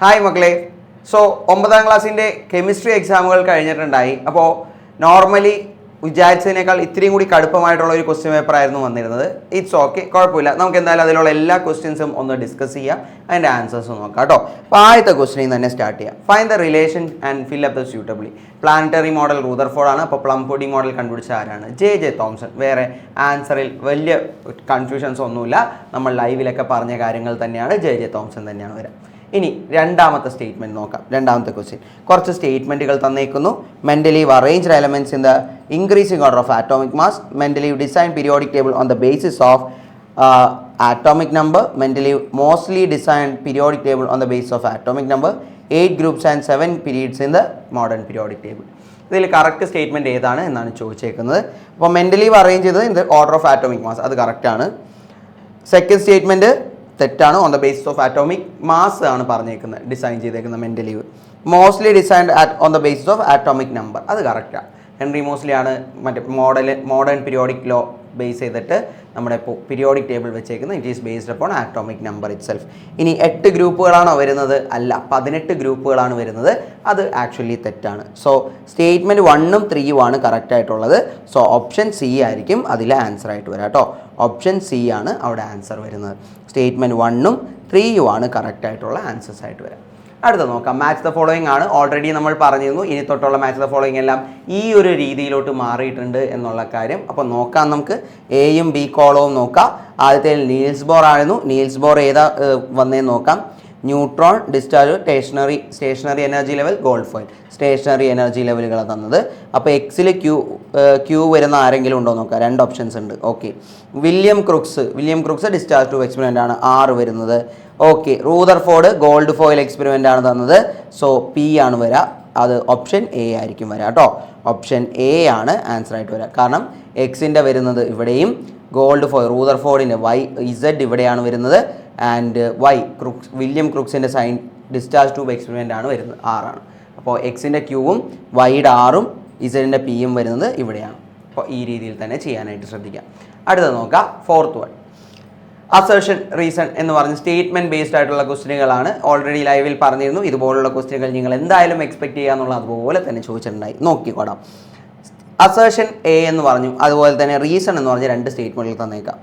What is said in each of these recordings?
Hi മക്കളെ. So ഒമ്പതാം ക്ലാസ്സിന്റെ കെമിസ്ട്രി എക്സാമുകൾ കഴിഞ്ഞിട്ടുണ്ടായി. അപ്പോൾ നോർമലി വിചാരിച്ചതിനേക്കാൾ ഇത്രയും കൂടി കടുപ്പമായിട്ടുള്ള ഒരു ക്വസ്റ്റ്യൻ പേപ്പർ ആയിരുന്നു വന്നിരുന്നത്. ഇറ്റ്സ് ഓക്കെ കുഴപ്പമില്ല. നമുക്ക് എന്തായാലും അതിലുള്ള എല്ലാ ക്വസ്റ്റ്യൻസും ഒന്ന് ഡിസ്കസ് ചെയ്യാം. അതിന്റെ ആൻസേഴ്സ് നോക്കാം കേട്ടോ. അപ്പോൾ ആദ്യത്തെ ക്വസ്റ്റ്യനിൽ തന്നെ സ്റ്റാർട്ട് ചെയ്യാം. Find the relation and fill up the suitably planetary model Rutherford ആണ്. അപ്പോൾ പ്ലം പൊടി മോഡൽ കണ്ടുപിടിച്ച ആരാണ്? ജെ ജെ തോംസൺ വേറെ ആൻസറിൽ വലിയ കൺഫ്യൂഷൻസ് ഒന്നുമില്ല. നമ്മൾ ലൈവിലൊക്കെ പറഞ്ഞ കാര്യങ്ങൾ തന്നെയാണ്. ജെ ജെ തോംസൺ തന്നെയാണ് വരാം ഇനി രണ്ടാമത്തെ സ്റ്റേറ്റ്മെന്റ് നോക്കാം. രണ്ടാമത്തെ ക്വസ്റ്റ്യൻ കുറച്ച് സ്റ്റേറ്റ്മെന്റുകൾ തന്നേക്കുന്നു. Mendeleev arranged elements in the increasing order of atomic mass Mendeleev design periodic table on the basis of atomic number Mendeleev mostly design periodic table on the basis of atomic number eight groups and seven periods in the modern periodic table ഇതിൽ correct statement ഏതാണ് എന്നാണ് ചോദിച്ചേക്കുന്നത്. അപ്പോൾ Mendeleev arrange ചെയ്തത് in the order of atomic mass അത് കറക്റ്റാണ് second statement തെറ്റാണ്? On the basis of atomic mass ആണ് പറഞ്ഞേക്കുന്നത് ഡിസൈൻ ചെയ്തേക്കുന്ന Mendeleev mostly designed on the basis of atomic number അത് കറക്റ്റാണ് ഹെൻറി മോസ്ലി ആണ് മറ്റേ model modern periodic law base ചെയ്തിട്ട് നമ്മുടെ പീരിയോഡിക് ടേബിൾ വെച്ചേക്കുന്നത് it is based upon atomic number itself ഇനി എട്ട് ഗ്രൂപ്പുകളാണോ വരുന്നത്? അല്ല പതിനെട്ട് ഗ്രൂപ്പുകളാണ് വരുന്നത്. അത് ആക്ച്വലി തെറ്റാണ്. സോ സ്റ്റേറ്റ്മെന്റ് വണ്ണും ത്രീയും ആണ് കറക്റ്റ് ആയിട്ടുള്ളത്. സോ ഓപ്ഷൻ സി ആയിരിക്കും അതിലെ ആൻസർ ആയിട്ട് വരാം കേട്ടോ ഓപ്ഷൻ സി ആണ് അവിടെ ആൻസർ വരുന്നത്. സ്റ്റേറ്റ്മെന്റ് വണ്ണും ത്രീയും ആണ് കറക്റ്റ് ആയിട്ടുള്ള ആൻസേഴ്സ് ആയിട്ട് വരാം. അടുത്ത നോക്കാം. മാച്ച് ദ ഫോളോയിങ് ആണ്. ഓൾറെഡി നമ്മൾ പറഞ്ഞിരുന്നു. ഇനി തൊട്ടുള്ള മാച്ച് ദ ഫോളോയിങ് എല്ലാം ഈ ഒരു രീതിയിലോട്ട് മാറിയിട്ടുണ്ട് എന്നുള്ള കാര്യം. അപ്പോൾ നോക്കാം നമുക്ക്. എയും ബി കോളവും നോക്കാം. ആദ്യത്തെ നീൽസ് ബോർ ആയിരുന്നു. നീൽസ് ബോർ ഏതാ വന്നേ നോക്കാം. Neutron discharge stationary stationary energy level gold foil stationary energy ലെവലുകളാണ് തന്നത്. അപ്പോൾ എക്സിൽ ക്യൂ ക്യൂ വരുന്ന ആരെങ്കിലും ഉണ്ടോ നോക്കാം? രണ്ട് ഓപ്ഷൻസ് ഉണ്ട്. Okay William Crookes William Crookes discharge tube experiment ആണ്. ആറ് വരുന്നത്. Okay Rutherford gold foil experiment ആണ് തന്നത്. സോ പി ആണ് വരിക അത് ഓപ്ഷൻ എ ആയിരിക്കും വരിക കേട്ടോ ഓപ്ഷൻ എ ആണ് ആൻസർ ആയിട്ട് വരിക കാരണം എക്സിന്റെ വരുന്നത് ഇവിടെയും ഗോൾഡ് ഫോയിൽ റൂദർഫോർഡിന്റെ വൈ ഇസഡ് ഇവിടെയാണ് വരുന്നത്. ആൻഡ് വൈ ക്രുക്സ് വില്യം ക്രുക്സിന്റെ സൈൻ ഡിസ്ചാർജ് ട്യൂബ് എക്സ്പെരിമെന്റ് ആണ് വരുന്നത് ആറാണ്. അപ്പോൾ എക്സിന്റെ ക്യൂവും വൈയുടെ ആറും ഇസഡിന്റെ പിയും വരുന്നത് ഇവിടെയാണ്. അപ്പോൾ ഈ രീതിയിൽ തന്നെ ചെയ്യാനായിട്ട് ശ്രദ്ധിക്കാം. അടുത്തത് നോക്കാം ഫോർത്ത് വൺ അസേർഷൻ റീസൺ എന്ന് പറഞ്ഞ സ്റ്റേറ്റ്മെന്റ് ബേസ്ഡ് ആയിട്ടുള്ള ക്വസ്റ്റ്യനുകളാണ് ഓൾറെഡി ലൈവിൽ പറഞ്ഞിരുന്നു. ഇതുപോലുള്ള ക്വസ്റ്റ്യനുകൾ നിങ്ങൾ എന്തായാലും എക്സ്പെക്ട് ചെയ്യുക എന്നുള്ള അതുപോലെ തന്നെ ചോദിച്ചിട്ടുണ്ടായി. നോക്കിക്കോടാം. അസേർഷൻ എ എന്ന് പറഞ്ഞു അതുപോലെ തന്നെ റീസൺ എന്ന് പറഞ്ഞ് രണ്ട് സ്റ്റേറ്റ്മെന്റിൽ തന്നേക്കാം.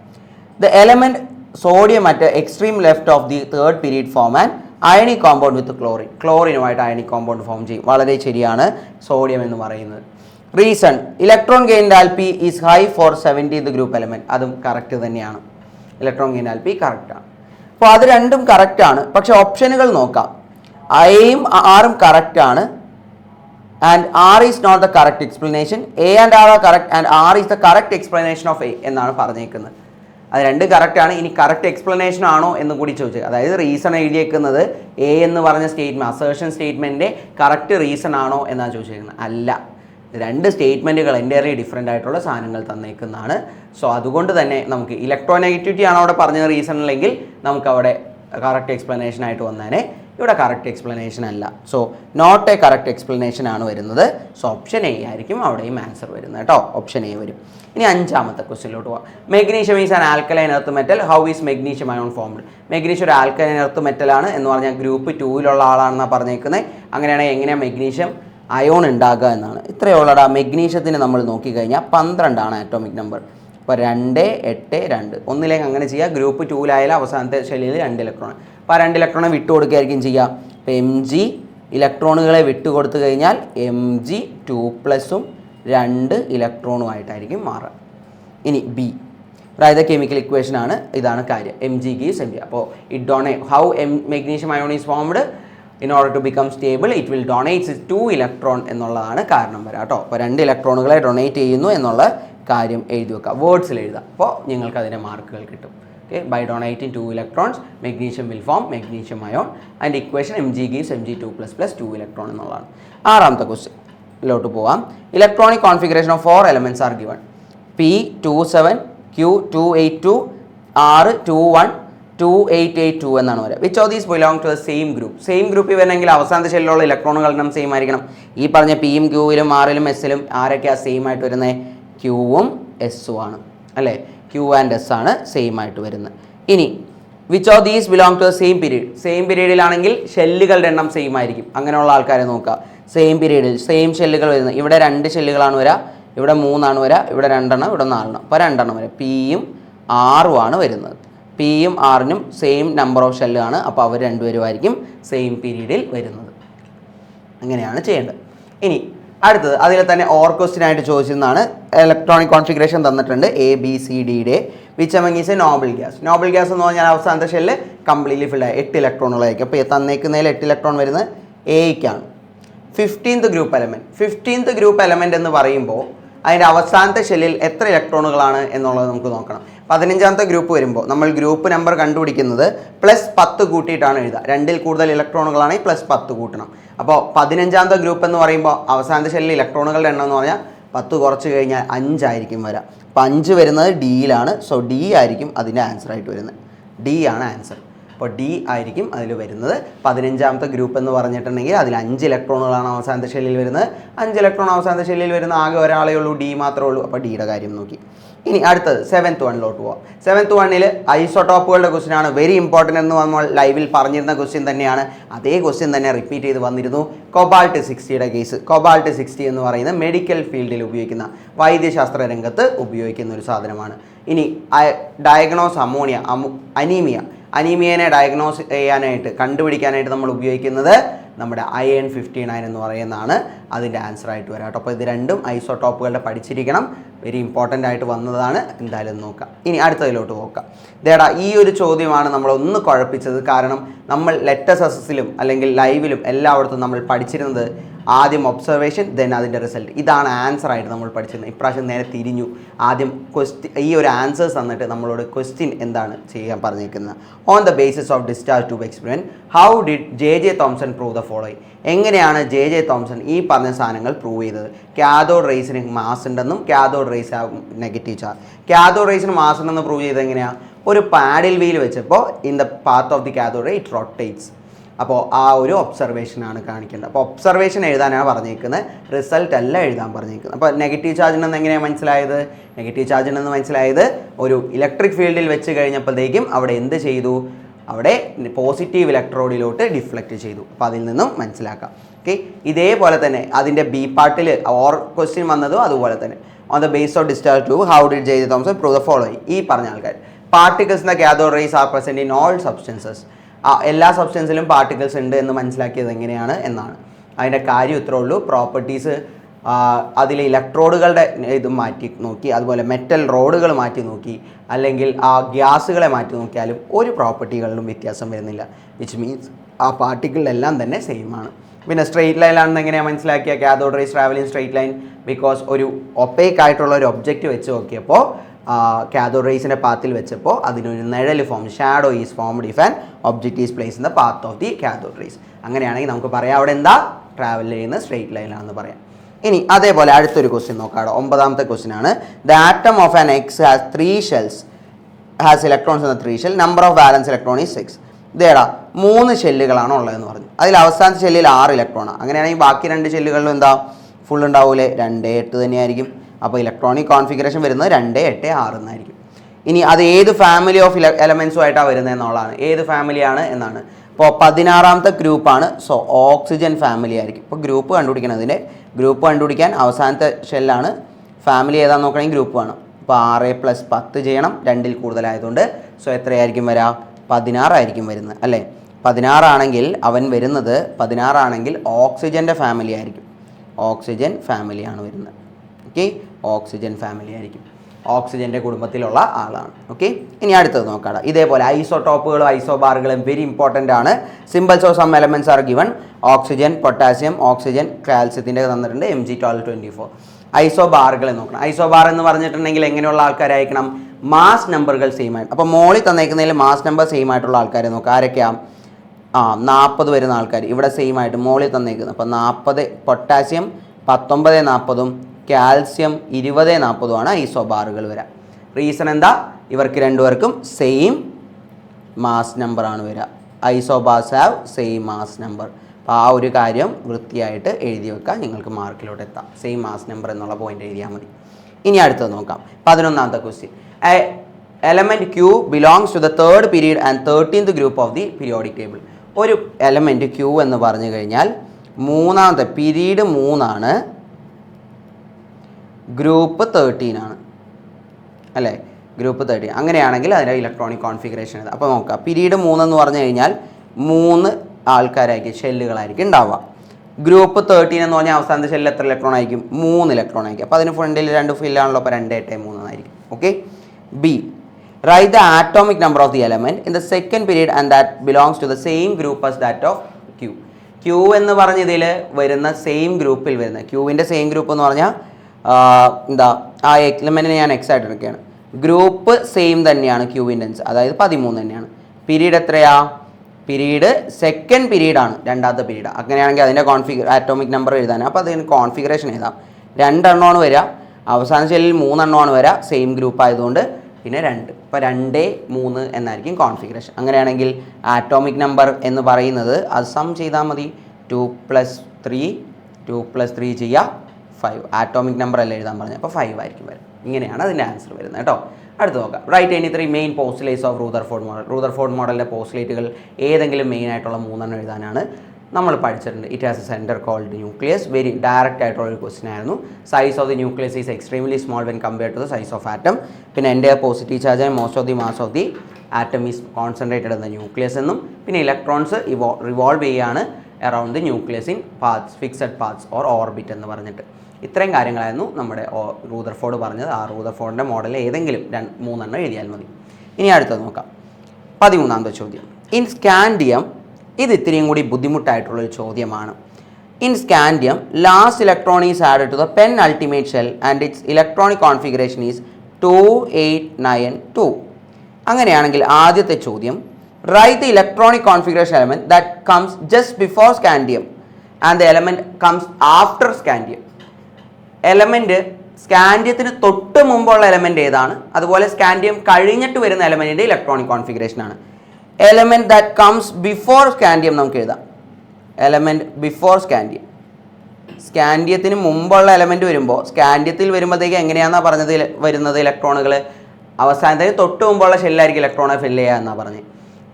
The element sodium at extreme left of the third period form and ionic compound with chlorine ക്ലോറിനുമായിട്ട് ionic compound form ചെയ്യും വളരെ ശരിയാണ് സോഡിയം എന്ന് പറയുന്നത്. Reason electron gain enthalpy is high for seventeenth group element അതും കറക്റ്റ് തന്നെയാണ്. Electron gain enthalpy കറക്റ്റാണ് അപ്പോൾ അത് രണ്ടും കറക്റ്റാണ് പക്ഷേ ഓപ്ഷനുകൾ നോക്കാം. ഐയും ആറും കറക്റ്റാണ് and R is not the correct explanation A and R R correct and R is the correct explanation of A എന്നാണ് പറഞ്ഞേക്കുന്നത്. അത് രണ്ട് കറക്റ്റാണ് ഇനി കറക്റ്റ് എക്സ്പ്ലനേഷൻ ആണോ എന്ന് കൂടി ചോദിച്ചു. അതായത് റീസൺ എഴുതിയേക്കുന്നത് എ എന്ന് പറഞ്ഞ സ്റ്റേറ്റ്മെന്റ് അസേർഷൻ സ്റ്റേറ്റ്മെന്റിന്റെ കറക്റ്റ് റീസൺ ആണോ എന്നാണ് ചോദിച്ചിരിക്കുന്നത് അല്ല. രണ്ട് സ്റ്റേറ്റ്മെന്റുകൾ എന്റയർലി ഡിഫറെന്റ് ആയിട്ടുള്ള സാധനങ്ങൾ തന്നേക്കുന്നതാണ്. സോ അതുകൊണ്ട് തന്നെ നമുക്ക് ഇലക്ട്രോനെഗറ്റിവിറ്റി ആണ് അവിടെ പറഞ്ഞ റീസൺ അല്ലെങ്കിൽ നമുക്ക് അവിടെ കറക്റ്റ് എക്സ്പ്ലനേഷൻ ആയിട്ട് വന്നേനെ. ഇവിടെ കറക്റ്റ് എക്സ്പ്ലനേഷൻ അല്ല. So not a correct explanation ആണ് വരുന്നത്. സോ ഓപ്ഷൻ എ ആയിരിക്കും അവിടെയും ആൻസർ വരുന്നത് കേട്ടോ. ഓപ്ഷൻ എ വരും. ഇനി അഞ്ചാമത്തെ ക്വസ്റ്റിലോട്ട് പോവാം. Magnesium is an alkaline earth metal how is magnesium ion formed magnesium ഒരു ആൽക്കലൈൻ എർത്ത് മെറ്റൽ ആണ് എന്ന് പറഞ്ഞാൽ ഗ്രൂപ്പ് ടൂവിലുള്ള ആളാണെന്നാണ് പറഞ്ഞേക്കുന്നത് അങ്ങനെയാണെങ്കിൽ എങ്ങനെയാണ് മെഗ്നീഷ്യം അയോൺ ഉണ്ടാകുക എന്നാണ്. ഇത്രയേ ഉള്ളടാ. മെഗ്നീഷ്യത്തിന് നമ്മൾ നോക്കിക്കഴിഞ്ഞാൽ പന്ത്രണ്ടാണ് ആറ്റോമിക് നമ്പർ ഇപ്പോൾ രണ്ട് എട്ട് രണ്ട്. ഒന്നിലേക്ക് അങ്ങനെ ചെയ്യുക ഗ്രൂപ്പ് ടൂവിലായാലും അവസാനത്തെ ശൈലിയിൽ രണ്ട് ഇലക്ട്രോൺ അപ്പോൾ ആ രണ്ട് ഇലക്ട്രോണെ വിട്ടു കൊടുക്കുകയായിരിക്കും ചെയ്യുക. അപ്പോൾ എം ജി ഇലക്ട്രോണുകളെ വിട്ടു കൊടുത്തു കഴിഞ്ഞാൽ എം ജി ടു പ്ലസും രണ്ട് ഇലക്ട്രോണുമായിട്ടായിരിക്കും മാറുക. ഇനി ബി അതായത് കെമിക്കൽ ഇക്വേഷൻ ആണ് ഇതാണ് കാര്യം. M G gives M G അപ്പോൾ it donate how M magnesium ion is formed in order to become stable it will donates two electron എന്നുള്ളതാണ് കാരണം വരാം കേട്ടോ. അപ്പോൾ രണ്ട് ഇലക്ട്രോണുകളെ ഡൊണേറ്റ് ചെയ്യുന്നു എന്നുള്ള കാര്യം എഴുതി വെക്കുക. വേർഡ്സിൽ എഴുതാം അപ്പോൾ നിങ്ങൾക്ക് അതിന്റെ മാർക്കുകൾ കിട്ടും. Okay by donating two electrons magnesium will form magnesium ion. And equation M G gives M G two plus plus two electron എന്നുള്ളതാണ്. ആറാമത്തെ ക്വസ്റ്റ്യനിലോട്ട് പോവാം. Electronic configuration of four elements are given P two seven Q two eight two R two one two eight eight two എന്നാണ് പറയുക which of these belong to the same group same ഗ്രൂപ്പിൽ വരണമെങ്കിൽ അവസാനത്തെ ഷെല്ലിലുള്ള ഇലക്ട്രോണുകൾ എണ്ണം സെയിം ആയിരിക്കണം. ഈ പറഞ്ഞ പിയും ക്യൂവിലും ആറിലും എസ്സിലും ആരൊക്കെയാണ് സെയിം ആയിട്ട് വരുന്നത് ക്യൂവും എസ്സും ആണ്. അല്ലേ? ക്യൂ ആൻഡ് എസ് ആണ് സെയിം ആയിട്ട് വരുന്നത്. ഇനി which of these belong to the same period same പീരീഡിലാണെങ്കിൽ ഷെല്ലുകളുടെ എണ്ണം സെയിം ആയിരിക്കും. അങ്ങനെയുള്ള ആൾക്കാരെ നോക്കുക. സെയിം പീരീഡിൽ സെയിം ഷെല്ലുകൾ വരുന്നത്. ഇവിടെ രണ്ട് ഷെല്ലുകളാണ് വരിക. ഇവിടെ മൂന്നാണ് വരിക. ഇവിടെ രണ്ടെണ്ണം ഇവിടെ നാലെണ്ണം. അപ്പോൾ രണ്ടെണ്ണം വരിക പിയും ആറും ആണ് വരുന്നത്. പിയും ആറിനും സെയിം നമ്പർ ഓഫ് ഷെല്ലാണ് അപ്പോൾ അവർ രണ്ടുപേരുമായിരിക്കും സെയിം പീരീഡിൽ വരുന്നത്. അങ്ങനെയാണ് ചെയ്യേണ്ടത്. ഇനി അടുത്തത് അതിൽ തന്നെ ഓർ ക്വസ്റ്റ്യൻ ആയിട്ട് ഇലക്ട്രോണിക് കോൺഫിഗറേഷൻ തന്നിട്ടുണ്ട് എ ബി സി ഡി ഡിയുടെ which among is a noble gas noble gas എന്ന് പറഞ്ഞാൽ അവസാനത്തെ ഷെല്ല് കംപ്ലീറ്റ്ലി ഫിൽഡ് ആയി. എട്ട് ഇലക്ട്രോണുകളായിരിക്കും അപ്പോൾ തന്നേക്കുന്നതിൽ എട്ട് ഇലക്ട്രോൺ വരുന്നത് എയ്ക്കാണ് fifteenth group element fifteenth group element എന്ന് പറയുമ്പോൾ അതിന്റെ അവസാനത്തെ ഷെല്ലിൽ എത്ര ഇലക്ട്രോണുകളാണ് എന്നുള്ളത് നമുക്ക് നോക്കണം. പതിനഞ്ചാമത്തെ ഗ്രൂപ്പ് വരുമ്പോൾ നമ്മൾ ഗ്രൂപ്പ് നമ്പർ കണ്ടുപിടിക്കുന്നത് പ്ലസ് പത്ത് കൂട്ടിയിട്ടാണ് എഴുതുക. രണ്ടിൽ കൂടുതൽ ഇലക്ട്രോണുകളാണെങ്കിൽ പ്ലസ് പത്ത് കൂട്ടണം. അപ്പോൾ പതിനഞ്ചാമത്തെ ഗ്രൂപ്പ് എന്ന് പറയുമ്പോൾ അവസാനത്തെ ഷെല്ലിൽ ഇലക്ട്രോണുകളുടെ എണ്ണം എന്ന് പറഞ്ഞാൽ പത്ത് കുറച്ച് കഴിഞ്ഞാൽ അഞ്ചായിരിക്കും വരാം അപ്പോൾ അഞ്ച് വരുന്നത് ഡിയിലാണ് സോ ഡി ആയിരിക്കും അതിന്റെ ആൻസർ ആയിട്ട് വരുന്നത്. ഡി ആണ് ആൻസർ അപ്പോൾ ഡി ആയിരിക്കും അതിൽ വരുന്നത്. പതിനഞ്ചാമത്തെ ഗ്രൂപ്പ് എന്ന് പറഞ്ഞിട്ടുണ്ടെങ്കിൽ അതിൽ അഞ്ച് ഇലക്ട്രോണുകളാണ് അവസാനത്തെ ശൈലിയിൽ വരുന്നത്. അഞ്ച് ഇലക്ട്രോൺ അവസാനത്തെ ശൈലിയിൽ വരുന്ന ആകെ ഒരാളേ ഉള്ളൂ ഡി മാത്രമേ ഉള്ളൂ. അപ്പോൾ ഡിയുടെ കാര്യം നോക്കി. ഇനി അടുത്തത് സെവൻത്ത് വണ്ണിലോട്ട് പോവാം. സെവൻത്ത് വണ്ണിൽ ഐസോടോപ്പുകളുടെ ക്വസ്റ്റ്യൻ ആണ്. വെരി ഇമ്പോർട്ടന്റ് എന്ന് നമ്മൾ ലൈവിൽ പറഞ്ഞിരുന്ന ക്വസ്റ്റ്യൻ തന്നെയാണ്. അതേ ക്വസ്റ്റ്യൻ തന്നെ റിപ്പീറ്റ് ചെയ്ത് വന്നിരുന്നു. കൊബാൾട്ട് സിക്സ്റ്റിയുടെ കേസ് കൊബാൾട്ട് സിക്സ്റ്റി എന്ന് പറയുന്ന മെഡിക്കൽ ഫീൽഡിൽ ഉപയോഗിക്കുന്ന വൈദ്യശാസ്ത്ര രംഗത്ത് ഉപയോഗിക്കുന്ന ഒരു സാധനമാണ്. ഇനി ഡയഗ്നോസ് അമോണിയ അമോ അനീമിയ അനീമിയനെ ഡയഗ്നോസ് ചെയ്യാനായിട്ട് കണ്ടുപിടിക്കാനായിട്ട് നമ്മൾ ഉപയോഗിക്കുന്നത് നമ്മുടെ അയൺ ഫിഫ്റ്റി നയൻ എന്ന് പറയുന്നതാണ്. അതിന്റെ ആൻസർ ആയിട്ട് വരാം കേട്ടോ. അപ്പോൾ ഇത് രണ്ടും ഐസോടോപ്പുകളുടെ പഠിച്ചിരിക്കണം. വെരി ഇമ്പോർട്ടന്റ് ആയിട്ട് വന്നതാണ്. എന്തായാലും നോക്കാം. ഇനി അടുത്തതിലോട്ട് നോക്കാം. ഇതേടാ ഈ ഒരു ചോദ്യമാണ് നമ്മളൊന്ന് കുഴപ്പിച്ചത്. കാരണം നമ്മൾ ലെറ്റസ് സസസിലും അല്ലെങ്കിൽ ലൈവിലും എല്ലായിടത്തും നമ്മൾ പഠിച്ചിരുന്നത് ആദ്യം ഒബ്സർവേഷൻ ദെൻ അതിന്റെ റിസൾട്ട് ഇതാണ് ആൻസർ ആയിട്ട് നമ്മൾ പഠിച്ചിരുന്നത്. ഇപ്രാവശ്യം നേരെ തിരിഞ്ഞു. ആദ്യം ക്വസ്റ്റ്യൻ ഈ ഒരു ആൻസേഴ്സ് തന്നിട്ട് നമ്മളോട് ക്വസ്റ്റ്യൻ എന്താണ് ചെയ്യാൻ പറഞ്ഞിരിക്കുന്നത് on the basis of discharge to experiment how did J J Thomson prove the following എങ്ങനെയാണ് ജെ ജെ തോംസൺ ഈ പറഞ്ഞ സാധനങ്ങൾ പ്രൂവ് ചെയ്തത്? കാഥോഡ് റേസിന് മാസ് ഉണ്ടെന്നും കാഥോഡ് റേസ് ആകും നെഗറ്റീവ് ചാർജ് കാഥോഡ് റേസിന് മാസ് എന്ന് പ്രൂവ് ചെയ്ത് എങ്ങനെയാണ് ഒരു പാഡിൽ വീൽ വെച്ചപ്പോൾ in the path of the cathode ray it rotates അപ്പോൾ ആ ഒരു ഒബ്സർവേഷനാണ് കാണിക്കേണ്ടത്. അപ്പോൾ ഒബ്സർവേഷൻ എഴുതാനാണ് പറഞ്ഞേക്കുന്നത്. റിസൾട്ട് അല്ല എഴുതാൻ പറഞ്ഞേക്കുന്നത്. അപ്പോൾ നെഗറ്റീവ് ചാർജ് ഉണ്ടെന്ന് എങ്ങനെയാണ് മനസ്സിലായത്? നെഗറ്റീവ് ചാർജ് ഉണ്ടെന്ന് മനസ്സിലായത് ഒരു ഇലക്ട്രിക് ഫീൽഡിൽ വെച്ച് കഴിഞ്ഞപ്പോഴത്തേക്കും അവിടെ എന്ത് ചെയ്തു? അവിടെ പോസിറ്റീവ് ഇലക്ട്രോഡിലോട്ട് ഡിഫ്ലക്റ്റ് ചെയ്തു. അപ്പോൾ അതിൽ നിന്നും മനസ്സിലാക്കാം. ഓക്കെ ഇതേപോലെ തന്നെ അതിന്റെ ബി പാർട്ടിൽ ഓർ ക്വസ്റ്റ്യൻ വന്നതും അതുപോലെ തന്നെ. On the base of discharge tube how did J Thomas prove the following ഈ പറഞ്ഞ ആൾക്കാർ particles in the rays are present in all substances എല്ലാ സബ്സ്റ്റൻസിലും പാർട്ടിക്കിൾസ് ഉണ്ട് എന്ന് മനസ്സിലാക്കിയത് എങ്ങനെയാണ് എന്നാണ്. അതിന്റെ കാര്യം ഇത്രേ ഉള്ളൂ. പ്രോപ്പർട്ടീസ് അതിലെ ഇലക്ട്രോഡുകളുടെ ഇത് മാറ്റി നോക്കി. അതുപോലെ മെറ്റൽ റോഡുകൾ മാറ്റി നോക്കി. അല്ലെങ്കിൽ ആ ഗ്യാസുകളെ മാറ്റി നോക്കിയാലും ഒരു പ്രോപ്പർട്ടികളിലും വ്യത്യാസം വരുന്നില്ല. വിച്ച് മീൻസ് ആ പാർട്ടിക്കിളിലെല്ലാം തന്നെ സെയിമാണ് പിന്നെ സ്ട്രെയിറ്റ് ലൈനിലാണെന്ന് എങ്ങനെയാണ് മനസ്സിലാക്കിയ cathode rays travelling straight line because ഒരു ഒപ്പേക്ക് ആയിട്ടുള്ള ഒരു ഒബ്ജക്റ്റ് വെച്ച് നോക്കിയപ്പോൾ കാഥോഡ് റേസിന്റെ പാത്തിൽ വെച്ചപ്പോൾ അതിനൊരു നിഴൽ form shadow is formed if an object is place in the path of the cathode rays അങ്ങനെയാണെങ്കിൽ നമുക്ക് പറയാം അവിടെ എന്താ? ട്രാവൽ ചെയ്യുന്ന സ്ട്രെയിറ്റ് ലൈനാണെന്ന് പറയാം. ഇനി അതേപോലെ അടുത്തൊരു ക്വസ്റ്റ്യൻ നോക്കാം ഒമ്പതാമത്തെ ക്വസ്റ്റ്യൻ ആണ്. The atom of an X has three shells has electrons എന്ന three shell number of valence electron is six ഇതേടാ മൂന്ന് ഷെല്ലുകളാണ് ഉള്ളതെന്ന് പറഞ്ഞു. അതിൽ അവസാനത്തെ ഷെല്ലിൽ ആറ് ഇലക്ട്രോണാണ് അങ്ങനെയാണെങ്കിൽ ബാക്കി രണ്ട് ഷെല്ലുകളിലും എന്താ? ഫുൾ ഉണ്ടാവൂലേ? രണ്ട് എട്ട് തന്നെയായിരിക്കും. അപ്പോൾ ഇലക്ട്രോണിക് കോൺഫിഗറേഷൻ വരുന്നത് രണ്ട് എട്ട് ആറ് എന്നായിരിക്കും. ഇനി അത് ഏത് ഫാമിലി ഓഫ് എലമെൻസും ആയിട്ടാണ് വരുന്നത് എന്നുള്ളതാണ്. ഏത് ഫാമിലിയാണ് എന്നാണ്. ഇപ്പോൾ പതിനാറാമത്തെ ഗ്രൂപ്പാണ് സോ ഓക്സിജൻ ഫാമിലി ആയിരിക്കും. ഇപ്പോൾ ഗ്രൂപ്പ് കണ്ടുപിടിക്കണതിന്റെ ഗ്രൂപ്പ് കണ്ടുപിടിക്കാൻ അവസാനത്തെ ഷെല്ലാണ്. ഫാമിലി ഏതാണെന്ന് നോക്കണമെങ്കിൽ ഗ്രൂപ്പ് വേണം. അപ്പോൾ ആറ് പ്ലസ് പത്ത് ചെയ്യണം. രണ്ടിൽ കൂടുതലായതുകൊണ്ട്. സോ എത്രയായിരിക്കും വരാം? പതിനാറായിരിക്കും വരുന്നത് അല്ലേ? പതിനാറാണെങ്കിൽ അവൻ വരുന്നത് പതിനാറാണെങ്കിൽ ഓക്സിജന്റെ ഫാമിലി ആയിരിക്കും. ഓക്സിജൻ ഫാമിലിയാണ് വരുന്നത്. ഓക്കെ ഓക്സിജൻ ഫാമിലി ആയിരിക്കും. ഓക്സിജന്റെ കുടുംബത്തിലുള്ള ആളാണ്. ഓക്കെ ഇനി അടുത്തത് നോക്കാം ഇതേപോലെ ഐസോടോപ്പുകളും ഐസോബാറുകളും വെരി ഇമ്പോർട്ടന്റ് ആണ്. Symbols of some elements are given oxygen potassium oxygen കാൽസ്യത്തിന്റെ തന്നിട്ടുണ്ട് M G twelve twenty four ഐസോബാറുകൾ നോക്കണം. ഐസോബാർ എന്ന് പറഞ്ഞിട്ടുണ്ടെങ്കിൽ എങ്ങനെയുള്ള ആൾക്കാരായിരിക്കണം? മാസ് നമ്പറുകൾ സെയിം ആയിട്ട്. അപ്പോൾ മോളിൽ തന്നേക്കുന്നതിൽ മാസ് നമ്പർ സെയിം ആയിട്ടുള്ള ആൾക്കാരെ നോക്കുക ആരൊക്കെയാണ് ആ നാൽപ്പത് വരുന്ന ആൾക്കാർ ഇവിടെ സെയിം ആയിട്ട് മോളിൽ തന്നേക്കുന്നത് അപ്പോൾ നാൽപ്പത് പൊട്ടാസ്യം പത്തൊമ്പത് നാൽപ്പതും കാൽസ്യം ഇരുപത് നാൽപ്പതുമാണ് ഈ സ്വഭാറുകൾ വരിക റീസൺ എന്താ? ഇവർക്ക് രണ്ടുപേർക്കും സെയിം മാസ് നമ്പറാണ് വരിക isobars have same mass number അപ്പോൾ ആ ഒരു കാര്യം വൃത്തിയായിട്ട് എഴുതി വെക്കാം നിങ്ങൾക്ക് മാർക്കിലോട്ട് എത്താം. സെയിം മാസ് നമ്പർ എന്നുള്ള പോയിന്റ് എഴുതിയാൽ മതി. ഇനി അടുത്തത് നോക്കാം. പതിനൊന്നാമത്തെ question element Q belongs to the third period and thirteenth group of the periodic table ഒരു എലമെന്റ് ക്യൂ എന്ന് പറഞ്ഞു കഴിഞ്ഞാൽ മൂന്നാമത്തെ പീരീഡ് മൂന്നാണ് ഗ്രൂപ്പ് തേർട്ടീൻ ആണ്. അല്ലേ? ഗ്രൂപ്പ് തേർട്ടീൻ അങ്ങനെയാണെങ്കിൽ അതിന്റെ ഇലക്ട്രോണിക് കോൺഫിഗറേഷൻ അപ്പോൾ നോക്കാം. പീരീഡ് മൂന്നെന്ന് പറഞ്ഞു കഴിഞ്ഞാൽ മൂന്ന് ആൾക്കാരായിരിക്കും ഷെല്ലുകളായിരിക്കും ഉണ്ടാവുക. ഗ്രൂപ്പ് തേർട്ടീൻ എന്ന് പറഞ്ഞാൽ അവസാനത്തെ ഷെല്ലിൽ എത്ര ഇലക്ട്രോൺ ആയിരിക്കും? മൂന്ന് ഇലക്ട്രോൺ ആയിരിക്കും. അപ്പോൾ അതിന് ഫ്രണ്ടിൽ രണ്ട് ഫില്ലാണല്ലോ അപ്പോൾ രണ്ട് എട്ട് മൂന്നായിരിക്കും okay B Write the atomic number of the element in the second period and that belongs to the same group as that of Q. Q എന്ന് പറഞ്ഞ ഇതിൽ വരുന്ന സെയിം ഗ്രൂപ്പിൽ വരുന്ന ക്യൂവിന്റെ സെയിം ഗ്രൂപ്പ് എന്ന് പറഞ്ഞാൽ എന്താ ആ എക്ലമെന്റിനെ ഞാൻ എക്സ് ആയിട്ട് എടുക്കുകയാണ്. ഗ്രൂപ്പ് സെയിം തന്നെയാണ് ക്യൂവിന്റെ അതായത് പതിമൂന്ന് തന്നെയാണ്. പീരീഡ് എത്രയാ? പീരീഡ് സെക്കൻഡ് പീരീഡ് ആണ് രണ്ടാമത്തെ പീരീഡ് അങ്ങനെയാണെങ്കിൽ അതിന്റെ കോൺഫിഗർ ആറ്റോമിക് നമ്പർ എഴുതാൻ അപ്പോൾ അതിന് കോൺഫിഗറേഷൻ എഴുതാം. രണ്ടെണ്ണമാണ് വരിക. അവസാന ഷെല്ലിൽ മൂന്നെണ്ണമാണ് വരിക. സെയിം ഗ്രൂപ്പ് ആയതുകൊണ്ട് പിന്നെ രണ്ട്. ഇപ്പോൾ രണ്ട് മൂന്ന് എന്നായിരിക്കും കോൺഫിഗറേഷൻ അങ്ങനെയാണെങ്കിൽ ആറ്റോമിക് നമ്പർ എന്ന് പറയുന്നത് അത് സം ചെയ്താൽ മതി. Two plus three two plus three ചെയ്യുക ഫൈവ് ആറ്റോമിക് നമ്പർ അല്ല എഴുതാൻ പറഞ്ഞത്? അപ്പോൾ ഫൈവ് ആയിരിക്കും വരും. ഇങ്ങനെയാണ് അതിന്റെ ആൻസർ വരുന്നത് കേട്ടോ. അടുത്ത് നോക്കാം. Write any three main postulates of Rutherford model Rutherford മോഡലിന്റെ പോസ്റ്റുലേറ്റുകൾ ഏതെങ്കിലും മെയിൻ ആയിട്ടുള്ള മൂന്നെണ്ണം എഴുതാനാണ് നമ്മൾ പഠിച്ചിട്ടുണ്ട്. It has a centre called nucleus very direct ആയിട്ടുള്ള ഒരു ക്വസ്റ്റൻ ആയിരുന്നു. Size of the nucleus is extremely small when compare to the size of atom പിന്നെ എന്റെ positive charge and most of the mass of the atom is concentrated എന്ന nucleus എന്നും. പിന്നെ electrons revolve ചെയ്യാണ് around the nucleus in paths fixed paths or orbit എന്ന് പറഞ്ഞിട്ട്. ഇത്രയും കാര്യങ്ങളായിരുന്നു നമ്മുടെ റൂദർ റൂദർഫോർഡ് പറഞ്ഞത്. ആ റൂദർഫോർഡിന്റെ മോഡൽ ഏതെങ്കിലും രണ്ട് മൂന്നെണ്ണം എഴുതിയാൽ മതി. ഇനി അടുത്തത് നോക്കാം. പതിമൂന്നാമത്തെ ചോദ്യം. ഇൻ സ്കാൻഡിയം ഇത് ഇത്രയും കൂടി ബുദ്ധിമുട്ടായിട്ടുള്ളൊരു ചോദ്യമാണ്. In scandium last electron is add to the penultimate shell and its electronic configuration is two eight nine two അങ്ങനെയാണെങ്കിൽ ആദ്യത്തെ ചോദ്യം write the electronic configuration element that comes just before scandium and the element comes after scandium element സ്കാൻഡിയത്തിന് തൊട്ട് മുമ്പുള്ള element ഏതാണ്? അതുപോലെ scandium കഴിഞ്ഞിട്ട് വരുന്ന എലമെന്റിന്റെ electronic configuration element that comes before scandium നമുക്ക് എഴുതാം. എലമെന്റ് ബിഫോർ സ്കാൻഡിയം സ്കാൻഡിയത്തിന് മുമ്പുള്ള എലമെന്റ് വരുമ്പോൾ സ്കാൻഡിയത്തിൽ വരുമ്പോഴത്തേക്ക് എങ്ങനെയാണെന്നാ പറഞ്ഞത്? വരുന്നത് ഇലക്ട്രോണുകൾ അവസാനത്തേക്ക് തൊട്ട് മുമ്പുള്ള ഷെല്ലായിരിക്കും ഇലക്ട്രോണെ ഫില്ല് ചെയ്യുക എന്നാണ് പറഞ്ഞത്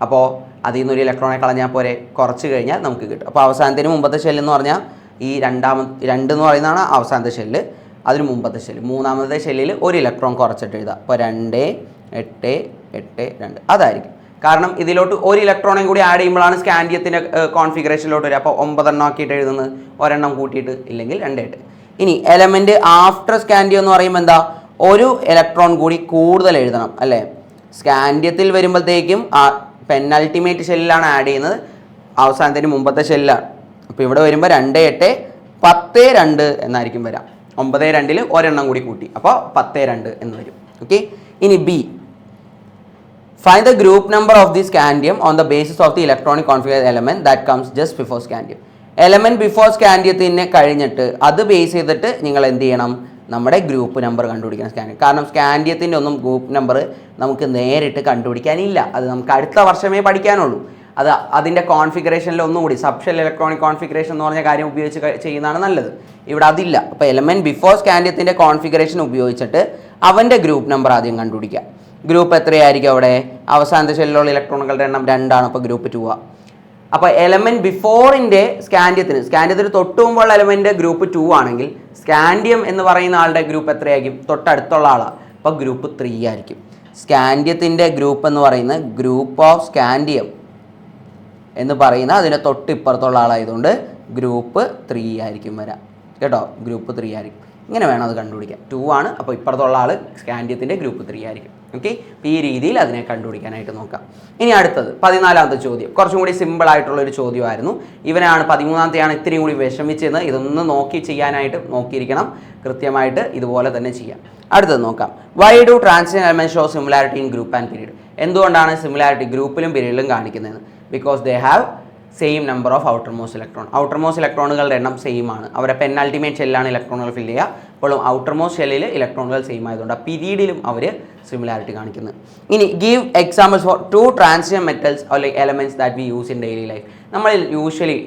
അപ്പോൾ അതിൽ നിന്നൊരു ഇലക്ട്രോണെ കളഞ്ഞാൽ പോരെ? കുറച്ച് കഴിഞ്ഞാൽ നമുക്ക് കിട്ടും. അപ്പോൾ അവസാനത്തിന് മുമ്പത്തെ ഷെല്ല് എന്ന് പറഞ്ഞാൽ ഈ രണ്ടാമത്തെ രണ്ട് എന്ന് പറയുന്നതാണ് അവസാനത്തെ ഷെല്ല് അതിന് മുമ്പത്തെ ഷെല്ല് മൂന്നാമത്തെ ഷെല്ലിൽ ഒരു ഇലക്ട്രോൺ കുറച്ചിട്ട് എഴുതാം. അപ്പോൾ രണ്ട് എട്ട് എട്ട് രണ്ട്. അതായിരിക്കും. കാരണം ഇതിലോട്ട് ഒരു ഇലക്ട്രോണും കൂടി ആഡ് ചെയ്യുമ്പോഴാണ് സ്കാൻഡിയത്തിന്റെ കോൺഫിഗറേഷനിലോട്ട് വരിക. അപ്പോൾ ഒമ്പതെണ്ണം ആക്കിയിട്ട് എഴുതുന്നത് ഒരെണ്ണം കൂട്ടിയിട്ട് ഇല്ലെങ്കിൽ രണ്ടായിട്ട്. ഇനി എലമെന്റ് ആഫ്റ്റർ സ്കാൻഡിയം എന്ന് പറയുമ്പോൾ എന്താ? ഒരു ഇലക്ട്രോൺ കൂടി കൂടുതൽ എഴുതണം അല്ലേ? സ്കാൻഡിയത്തിൽ വരുമ്പോഴത്തേക്കും ആ പെന്നൾട്ടിമേറ്റ് ഷെല്ലിലാണ് ആഡ് ചെയ്യുന്നത്. അവസാനത്തിന് മുമ്പത്തെ ഷെല്ലാണ് അപ്പോൾ ഇവിടെ വരുമ്പോൾ രണ്ട് എട്ട് പത്ത് രണ്ട് എന്നായിരിക്കും വരാം ഒമ്പത് രണ്ടിൽ ഒരെണ്ണം കൂടി കൂട്ടി. അപ്പോൾ പത്ത് രണ്ട് എന്ന് വരും. ഓക്കെ ഇനി B Find the group number of the scandium on the basis of the electronic configure element that comes just before scandium. Element before സ്കാൻഡിയത്തിനെ കഴിഞ്ഞിട്ട് അത് ബേസ് ചെയ്തിട്ട് നിങ്ങൾ എന്ത് ചെയ്യണം? നമ്മുടെ ഗ്രൂപ്പ് നമ്പർ കണ്ടുപിടിക്കണം സ്കാൻഡിയം കാരണം സ്കാൻഡിയത്തിന്റെ ഒന്നും ഗ്രൂപ്പ് നമ്പർ നമുക്ക് നേരിട്ട് കണ്ടുപിടിക്കാനില്ല. അത് നമുക്ക് അടുത്ത വർഷമേ പഠിക്കാനുള്ളൂ. അത് അതിന്റെ കോൺഫിഗറേഷനിൽ ഒന്നും കൂടി സബ്ഷൽ ഇലക്ട്രോണിക് കോൺഫിഗറേഷൻ എന്ന് പറഞ്ഞ കാര്യം ഉപയോഗിച്ച് ചെയ്യുന്നതാണ് നല്ലത്. ഇവിടെ അതില്ല. അപ്പോൾ എലമെന്റ് ബിഫോർ സ്കാൻഡിയത്തിന്റെ കോൺഫിഗറേഷൻ ഉപയോഗിച്ചിട്ട് അവന്റെ ഗ്രൂപ്പ് നമ്പർ ആദ്യം കണ്ടുപിടിക്കുക. ഗ്രൂപ്പ് എത്രയായിരിക്കും അവിടെ? അവസാനത്തെ ഷെല്ലിലുള്ള ഇലക്ട്രോണുകളുടെ എണ്ണം രണ്ടാണ്. അപ്പോൾ ഗ്രൂപ്പ് ടു ആ. അപ്പോൾ എലമെന്റ് ബിഫോറിന്റെ സ്കാൻഡിയത്തിന് സ്കാൻഡിയത്തിന് തൊട്ട് മുമ്പുള്ള എലമെന്റ് ഗ്രൂപ്പ് ടു ആണെങ്കിൽ സ്കാൻഡിയം എന്ന് പറയുന്ന ആളുടെ ഗ്രൂപ്പ് എത്രയായിരിക്കും? തൊട്ടടുത്തുള്ള ആളാണ് അപ്പോൾ ഗ്രൂപ്പ് ത്രീ ആയിരിക്കും. സ്കാൻഡിയത്തിന്റെ ഗ്രൂപ്പ് എന്ന് പറയുന്നത് ഗ്രൂപ്പ് ഓഫ് സ്കാൻഡിയം എന്ന് പറയുന്ന അതിന്റെ തൊട്ട് ഇപ്പുറത്തുള്ള ആളായതുകൊണ്ട് ഗ്രൂപ്പ് ത്രീ ആയിരിക്കും വരാം. കേട്ടോ? ഗ്രൂപ്പ് ത്രീ ആയിരിക്കും. ഇങ്ങനെ വേണം അത് കണ്ടുപിടിക്കാം ടു ആണ്. അപ്പോൾ ഇപ്പുറത്തുള്ള ആൾ സ്കാൻഡിയത്തിന്റെ ഗ്രൂപ്പ് ത്രീ ആയിരിക്കും. ഓക്കെ ഈ രീതിയിൽ അതിനെ കണ്ടുപിടിക്കാനായിട്ട് നോക്കാം. ഇനി അടുത്തത് പതിനാലാമത്തെ ചോദ്യം. കുറച്ചും കൂടി സിമ്പിൾ ആയിട്ടുള്ള ഒരു ചോദ്യമായിരുന്നു. ഇവനാണ് പതിമൂന്നാമത്തെയാണ് ഇത്രയും കൂടി വിഷമിച്ചെന്ന് ഇതൊന്ന് നോക്കി ചെയ്യാനായിട്ട് നോക്കിയിരിക്കണം. കൃത്യമായിട്ട് ഇതുപോലെ തന്നെ ചെയ്യാം. അടുത്തത് നോക്കാം. Why do transition element show similarity in group and period എന്തുകൊണ്ടാണ് സിമിലാരിറ്റി ഗ്രൂപ്പിലും പീരീഡിലും കാണിക്കുന്നത്? Because they have same number of outermost electron outermost ഇലക്ട്രോണുകളുടെ എണ്ണം സെയിം ആണ്. അവരെ പെനാൾട്ടിമേറ്റ് ഷെല്ലാണ് ഇലക്ട്രോണുകൾ ഫില്ല് ചെയ്യുക. അപ്പോൾ ഔട്ടർ മോസ്റ്റ് ഷെല്ലിൽ ഇലക്ട്രോണുകൾ സെയിം ആയതുകൊണ്ട് ആ പീരീഡിലും അവർ സിമിലാരിറ്റി കാണിക്കുന്നത് ഇനി give examples for two transition metals അല്ലെങ്കിൽ elements that we use in daily life നമ്മൾ യൂഷ്വലി